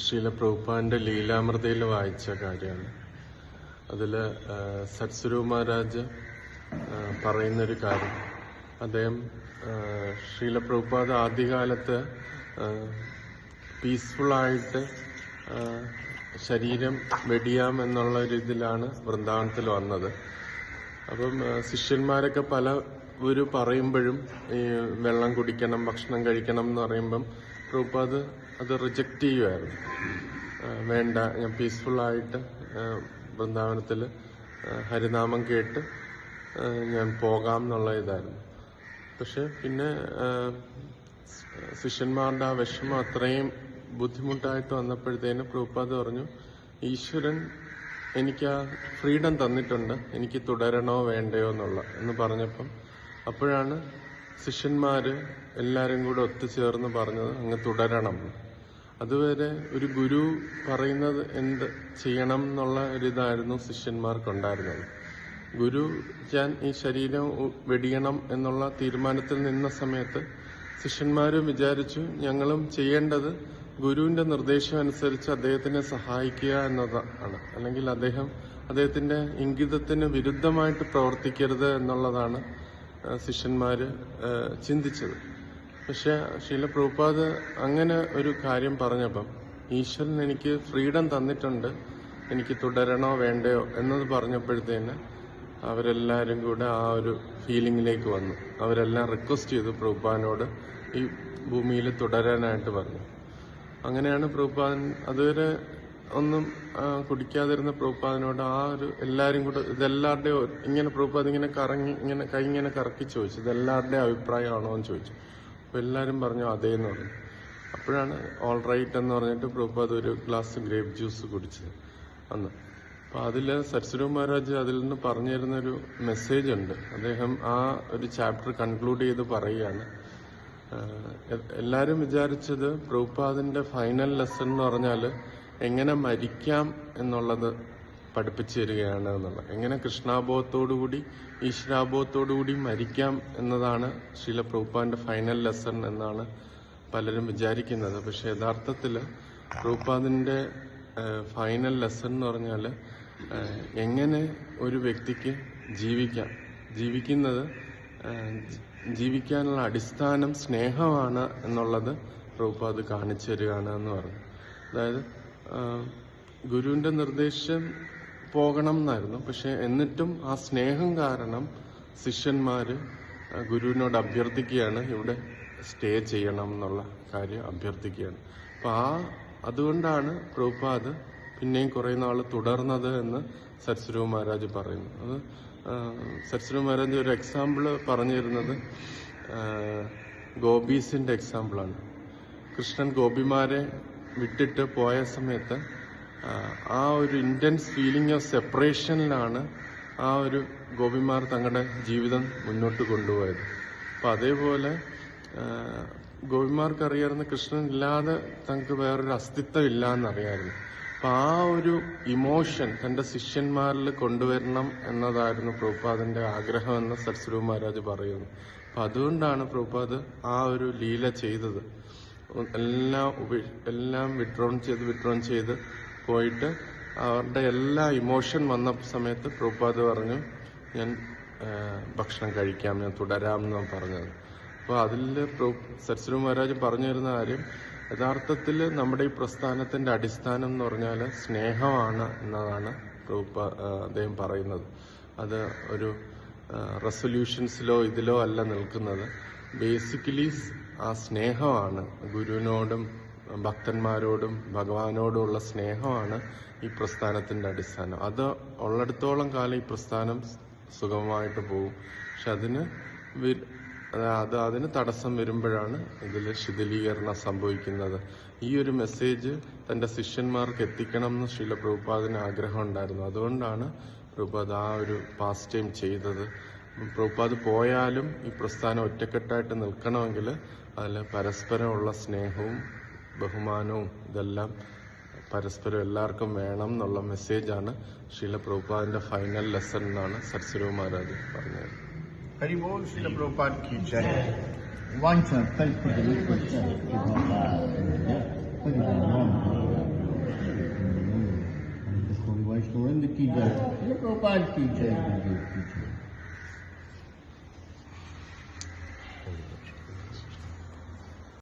ശ്രീല പ്രഭുപാന്റെ ലീലാമൃതയിൽ വായിച്ച കാര്യമാണ്. അതിൽ സത്സുരു മഹാരാജ് പറയുന്നൊരു കാര്യം. അദ്ദേഹം ശ്രീല പ്രഭുപാദ ആദ്യകാലത്ത് പീസ്ഫുള്ളായിട്ട് ശരീരം വെടിയാം എന്നുള്ള ഒരു ഇതിലാണ് വൃന്ദാവനത്തിൽ വന്നത്. അപ്പം ശിഷ്യന്മാരൊക്കെ പല ഒരു പറയുമ്പോഴും ഈ വെള്ളം കുടിക്കണം ഭക്ഷണം കഴിക്കണം എന്ന് പറയുമ്പം പ്രഭുപാദ് അത് റിജക്റ്റ് ചെയ്യുമായിരുന്നു വേണ്ട ഞാൻ പീസ്ഫുള്ളായിട്ട് വൃന്ദാവനത്തിൽ ഹരിനാമം കേട്ട് ഞാൻ പോകാം എന്നുള്ള ഇതായിരുന്നു. പക്ഷെ പിന്നെ ശിഷ്യന്മാരുടെ ആ വിഷമം അത്രയും ബുദ്ധിമുട്ടായിട്ട് വന്നപ്പോഴത്തേന് പ്രഭുപാദ് പറഞ്ഞു ഈശ്വരൻ എനിക്ക് ആ ഫ്രീഡം തന്നിട്ടുണ്ട്. എനിക്ക് തുടരണോ വേണ്ടയോ എന്നുള്ള എന്ന് പറഞ്ഞപ്പം അപ്പോഴാണ് ശിഷ്യന്മാര് എല്ലാരും കൂടെ ഒത്തുചേർന്ന് പറഞ്ഞത് അങ്ങ് തുടരണം. അതുവരെ ഒരു ഗുരു പറയുന്നത് എന്ത് ചെയ്യണം എന്നുള്ള ഒരിതായിരുന്നു ശിഷ്യന്മാർക്കുണ്ടായിരുന്നത് ഗുരു ഞാൻ ഈ ശരീരം വെടിയണം എന്നുള്ള തീരുമാനത്തിൽ നിന്ന സമയത്ത് ശിഷ്യന്മാരും വിചാരിച്ചു ഞങ്ങളും ചെയ്യേണ്ടത് ഗുരുവിന്റെ നിർദ്ദേശം അനുസരിച്ച് അദ്ദേഹത്തിനെ സഹായിക്കുക എന്നതാണ് അല്ലെങ്കിൽ അദ്ദേഹം അദ്ദേഹത്തിന്റെ ഇംഗിതത്തിന് വിരുദ്ധമായിട്ട് പ്രവർത്തിക്കരുത് എന്നുള്ളതാണ് ആ, ചിന്തിച്ചത്. പക്ഷെ ശീല പ്രഭുപാദ് അങ്ങനെ ഒരു കാര്യം പറഞ്ഞപ്പം ഈശ്വരൻ എനിക്ക് ഫ്രീഡം തന്നിട്ടുണ്ട് എനിക്ക് തുടരണോ വേണ്ടയോ? എന്നത് പറഞ്ഞപ്പോഴത്തേന് അവരെല്ലാവരും കൂടെ ആ ഒരു ഫീലിംഗിലേക്ക് വന്നു. അവരെല്ലാം റിക്വസ്റ്റ് ചെയ്തു പ്രഭുപാദിനോട് ഈ ഭൂമിയിൽ തുടരാനായിട്ട് പറഞ്ഞു. അങ്ങനെയാണ് പ്രഭുപാദൻ അതുവരെ ഒന്നും കുടിക്കാതിരുന്ന പ്രഭുപാദിനോട് ആ ഒരു എല്ലാരും കൂടെ ഇതെല്ലാവരുടെയും ഇങ്ങനെ പ്രഭുപാദ് ഇങ്ങനെ കറങ്ങി ഇങ്ങനെ കൈ ഇങ്ങനെ കറക്കി ചോദിച്ചു. ഇതെല്ലാവരുടെയും അഭിപ്രായമാണോ എന്ന് ചോദിച്ചു. അപ്പൊ എല്ലാരും പറഞ്ഞു അതേ എന്ന് പറഞ്ഞു. അപ്പോഴാണ് ഓൾ റൈറ്റ് എന്ന് പറഞ്ഞിട്ട് പ്രഭുപാദ് ഒരു ഗ്ലാസ് ഗ്രേപ്പ് ജ്യൂസ് കുടിച്ചത് അന്ന്. അപ്പൊ അതിൽ സരസ്വതി മഹാരാജ് അതിൽ നിന്ന് പറഞ്ഞു തരുന്ന ഒരു മെസ്സേജ് ഉണ്ട്. അദ്ദേഹം ആ ഒരു ചാപ്റ്റർ കൺക്ലൂഡ് ചെയ്ത് പറയുകയാണ്. എല്ലാവരും വിചാരിച്ചത് പ്രഭുപാദിന്റെ ഫൈനൽ ലെസൺ എന്ന് പറഞ്ഞാൽ എങ്ങനെ മരിക്കാം എന്നുള്ളത് പഠിപ്പിച്ചു തരികയാണ് എന്നുള്ളത്. എങ്ങനെ കൃഷ്ണാബോധത്തോടുകൂടി ഈശ്വരാബോധത്തോടുകൂടി മരിക്കാം എന്നതാണ് ശീല പ്രഭുപാദിന്റെ ഫൈനൽ ലെസൺ എന്നാണ് പലരും വിചാരിക്കുന്നത്. പക്ഷെ യഥാർത്ഥത്തിൽ പ്രഭുപാദിന്റെ ഫൈനൽ ലെസൺ എന്ന് പറഞ്ഞാൽ എങ്ങനെ ഒരു വ്യക്തിക്ക് ജീവിക്കാം? ജീവിക്കുന്നത് ജീവിക്കാനുള്ള അടിസ്ഥാനം സ്നേഹമാണ് എന്നുള്ളത് പ്രഭുപാദ് കാണിച്ചു തരികയാണ് എന്ന് പറഞ്ഞു. അതായത് ഗുരുവിന്റെ നിർദ്ദേശം പോകണം എന്നായിരുന്നു. പക്ഷെ എന്നിട്ടും ആ സ്നേഹം കാരണം ശിഷ്യന്മാര് ഗുരുവിനോട് അഭ്യർത്ഥിക്കുകയാണ് ഇവിടെ സ്റ്റേ ചെയ്യണം എന്നുള്ള കാര്യം അഭ്യർത്ഥിക്കുകയാണ്. അപ്പൊ ആ അതുകൊണ്ടാണ് പ്രഭുപാദ് പിന്നെയും കുറെ നാൾ തുടർന്നത് എന്ന് സരസ്വരൂ മഹാരാജ് പറയുന്നു. അത് സരസ്വരൂ മഹാരാജ് ഒരു എക്സാമ്പിൾ പറഞ്ഞിരുന്നത് ഗോപീസിന്റെ എക്സാമ്പിളാണ്. കൃഷ്ണൻ ഗോപിമാരെ വിട്ടിട്ട് പോയ സമയത്ത് ആ, ഒരു ഇന്റൻസ് ഫീലിംഗ് ഓഫ് സെപ്പറേഷനിലാണ് ആ ഒരു ഗോപിമാർ തങ്ങളുടെ ജീവിതം മുന്നോട്ട് കൊണ്ടുപോയത്. അപ്പൊ അതേപോലെ ആ, ഗോപിമാർക്ക് അറിയാവുന്ന കൃഷ്ണൻ ഇല്ലാതെ തങ്ങൾക്ക് വേറൊരു അസ്തിത്വം ഇല്ല എന്നറിയായിരുന്നു അപ്പൊ ആ ഒരു ഇമോഷൻ തന്റെ ശിഷ്യന്മാരിൽ കൊണ്ടുവരണം എന്നതായിരുന്നു പ്രഭുപാദിന്റെ ആഗ്രഹം എന്ന് സരസ്വരൂ മഹാരാജ് പറയുന്നു. അപ്പൊ അതുകൊണ്ടാണ് പ്രഭുപാദ് ആ ഒരു ലീല ചെയ്തത്. എല്ലാം എല്ലാം വിഡ്രോൺ ചെയ്ത് വിഡ്രോൺ ചെയ്ത് പോയിട്ട് അവരുടെ എല്ലാ ഇമോഷൻ വന്ന സമയത്ത് പ്രഭുപാദ് പറഞ്ഞു ഞാൻ ഭക്ഷണം കഴിക്കാം ഞാൻ തുടരാം എന്നാണ് പറഞ്ഞത്. അപ്പോൾ അതിൽ സരസ്വതി മഹാരാജ് പറഞ്ഞു തരുന്ന കാര്യം യഥാർത്ഥത്തിൽ നമ്മുടെ ഈ പ്രസ്ഥാനത്തിന്റെ അടിസ്ഥാനം എന്ന് പറഞ്ഞാൽ സ്നേഹമാണ് എന്നതാണ് അദ്ദേഹം പറയുന്നത്. അത് ഒരു റെസൊല്യൂഷൻസിലോ ഇതിലോ അല്ല നിൽക്കുന്നത്. ബേസിക്കലി ആ സ്നേഹമാണ്. ഗുരുവിനോടും ഭക്തന്മാരോടും ഭഗവാനോടുമുള്ള സ്നേഹമാണ് ഈ പ്രസ്ഥാനത്തിന്റെ അടിസ്ഥാനം. അത് ഉള്ളിടത്തോളം കാലം ഈ പ്രസ്ഥാനം സുഗമമായിട്ട് പോകും. പക്ഷെ അതിന് അത് അതിന് തടസ്സം വരുമ്പോഴാണ് ഇതിൽ ശിഥിലീകരണം സംഭവിക്കുന്നത്. ഈ ഒരു മെസ്സേജ് തന്റെ ശിഷ്യന്മാർക്ക് എത്തിക്കണം എന്ന് ശ്രീല പ്രഭുപാദിന് ആഗ്രഹം ഉണ്ടായിരുന്നു. അതുകൊണ്ടാണ് പ്രഭുപാദ് ആ ഒരു പാസ് ടൈം ചെയ്തത്. പ്രഭുപാദ് പോയാലും ഈ പ്രസ്ഥാനം ഒറ്റക്കെട്ടായിട്ട് നിൽക്കണമെങ്കിൽ അതിൽ പരസ്പരമുള്ള സ്നേഹവും ബഹുമാനവും ഇതെല്ലാം പരസ്പരം എല്ലാവർക്കും വേണം എന്നുള്ള മെസ്സേജാണ് ശീല പ്രഭുപാദിൻ്റെ ഫൈനൽ ലെസൺ എന്നാണ് സരസ്വരവ് മഹാരാജ് പറഞ്ഞത് ഹരിബോൾ ശീല പ്രഭുപാദ് കി ജയ വാങ്ങിച്ച Vaishnavinda ki jai, Prabhupada ki jai, Gurudev ki jai.